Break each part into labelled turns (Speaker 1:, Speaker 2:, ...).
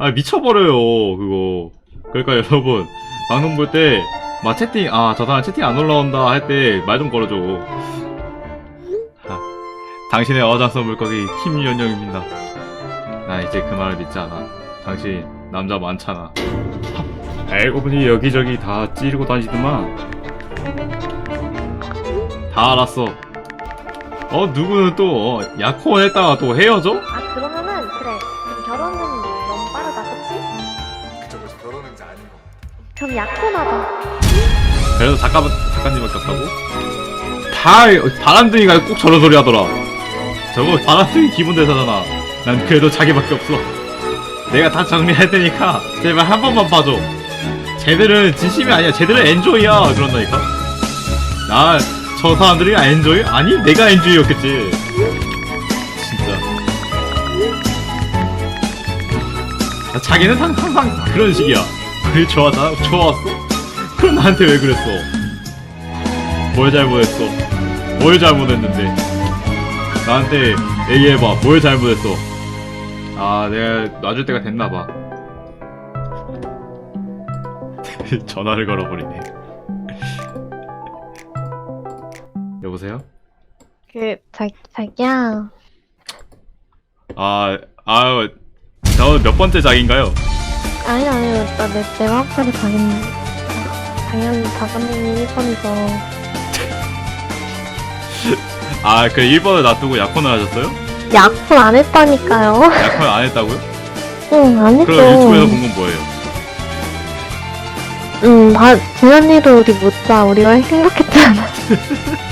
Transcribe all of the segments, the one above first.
Speaker 1: 아 미쳐버려요 그거. 그러니까 여러분 방송 볼 때 막 채팅 아저 사람 채팅 안 올라온다 할 때 말 좀 걸어줘. 아, 당신의 어장성 물고기 김연영입니다. 나 이제 그 말을 믿지 않아. 당신 남자 많잖아. 하, 알고 보니 여기저기 다 찌르고 다니더만. 다 알았어. 어 누구는 또 어, 약혼 했다가 또 헤어져?
Speaker 2: 아 그러면은 그래. 결혼은 그럼 약혼하자
Speaker 1: 그래서 작가, 작가님밖에 없다고? 다, 바람둥이가 꼭 저런 소리 하더라. 저거 바람둥이 기본 대사잖아. 난 그래도 자기밖에 없어. 내가 다 정리할 테니까, 제발 한 번만 봐줘. 쟤들은 진심이 아니야. 쟤들은 엔조이야. 그런다니까. 나, 저 사람들이 엔조이? 아니, 내가 엔조이였겠지. 진짜. 아, 자기는 항- 항상 그런 식이야. 그게 좋았다? 좋았어? 그럼 나한테 왜 그랬어? 뭘 잘못했어? 뭘 잘못했는데? 나한테 얘기해봐. 뭘 잘못했어? 아, 내가 놔줄 때가 됐나봐. 전화를 걸어버리네. 여보세요?
Speaker 2: 그 자, 자기야
Speaker 1: 아, 아, 저몇 번째 작인가요?
Speaker 2: 아니 아니 나내 내 마음대로 당연 당연히 작가님이 1번이죠
Speaker 1: 아, 그 1번을 놔두고 약혼을 하셨어요?
Speaker 2: 약혼 안 했다니까요
Speaker 1: 약혼 안 했다고요?
Speaker 2: 응 안 했죠
Speaker 1: 그럼 유튜브에서 본 건 뭐예요?
Speaker 2: 응 다, 지난 일을 우리 묻자 우리가 행복했잖아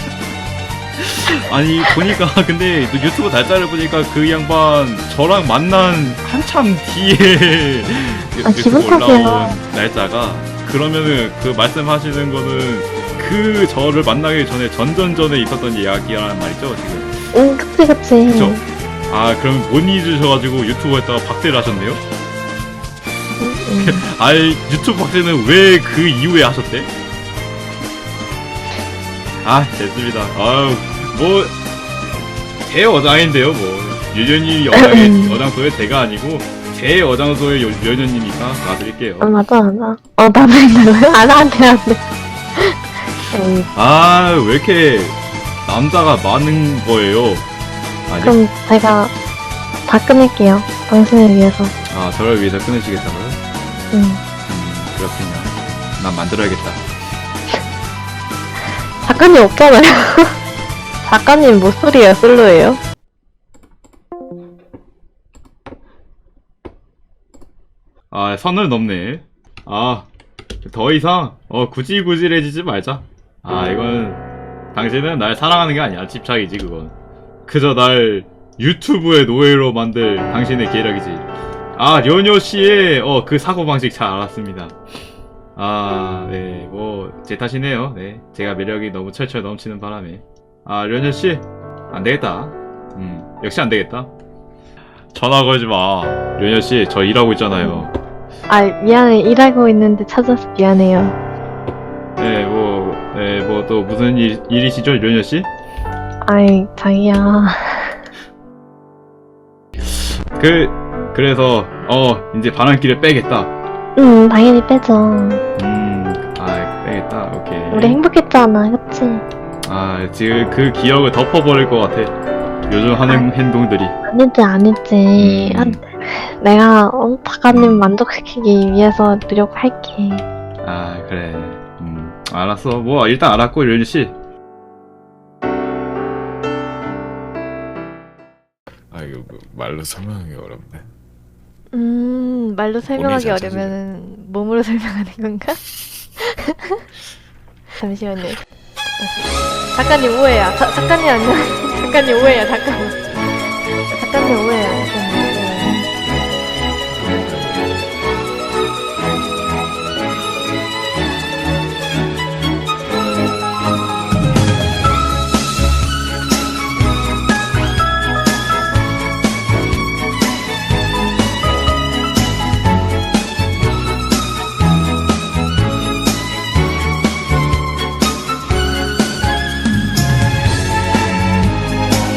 Speaker 1: 아니 보니까 근데 또 유튜브 날짜를 보니까 그 양반 저랑 만난 한참 뒤에
Speaker 2: 아,
Speaker 1: 유튜브. 올라온 날짜가 그러면은 그 말씀하시는 거는 그 저를 만나기 전에 전전전에 있었던 이야기란 말이죠 지금
Speaker 2: 응 그치 그치
Speaker 1: 그쵸? 아 그럼 못 잊으셔가지고 유튜브 했다가 박제를 하셨네요?
Speaker 2: 응, 응.
Speaker 1: 아이 유튜브 박제는 왜 그 이후에 하셨대? 아 됐습니다 아유 뭐제 어장인데요 뭐. 유연이 여장의 어장소의 제가 아니고 제 어장소의 요- 유연님이니까 놔드릴게요.
Speaker 2: 아 맞아 맞아. 어 나도 있는 안돼 안돼
Speaker 1: 아 왜 이렇게 남자가 많은 거예요? 아니.
Speaker 2: 그럼 제가 다 끊을게요. 당신을 위해서.
Speaker 1: 아 저를 위해서 끊으시겠다고요?
Speaker 2: 응.
Speaker 1: 음 그렇군요. 난 만들어야겠다.
Speaker 2: 작가님 없잖아요 작가님 목소리예요 솔로예요?
Speaker 1: 아 선을 넘네. 아 더 이상 어 구질구질해지지 말자. 아 이건 당신은 날 사랑하는 게 아니야. 집착이지 그건. 그저 날 유튜브의 노예로 만들 당신의 계략이지. 아 료뇨 씨의 어 그 사고방식 잘 알았습니다. 아 네 뭐 제 탓이네요. 네 제가 매력이 너무 철철 넘치는 바람에 아 료뇨 씨? 안되겠다. 음 역시 안되겠다. 전화 걸지 마. 료뇨 씨저 일하고 있잖아요.
Speaker 2: 아 미안해. 일하고 있는데 찾아서 미안해요.
Speaker 1: 네, 뭐, 네, 뭐또 무슨 일, 일이시죠, 료녀 씨?
Speaker 2: 아이 자기야.
Speaker 1: 그, 그래서 어 이제 바람길을 빼겠다.
Speaker 2: 응 당연히 빼죠.
Speaker 1: 음, 아 빼겠다. 오케이.
Speaker 2: 우리 행복했잖아 그치
Speaker 1: 아 지금 그 기억을 덮어버릴 것 같아. 요즘 하는 행동들이.
Speaker 2: 아니지 아니지
Speaker 1: 음.
Speaker 2: 아, 내가 어, 작가님 만족시키기 위해서 노력할게
Speaker 1: 아 그래. 음, 알았어. 뭐 일단 알았고 료녀 씨.
Speaker 3: 아 이거 뭐 말로 설명하기 어렵네
Speaker 2: 음 말로 설명하기 어려면 몸으로 설명하는 건가? 잠시만요 작가님 오해야. 자, 작가님 안녕 작가님 오해야 잠깐만 작가님 오해야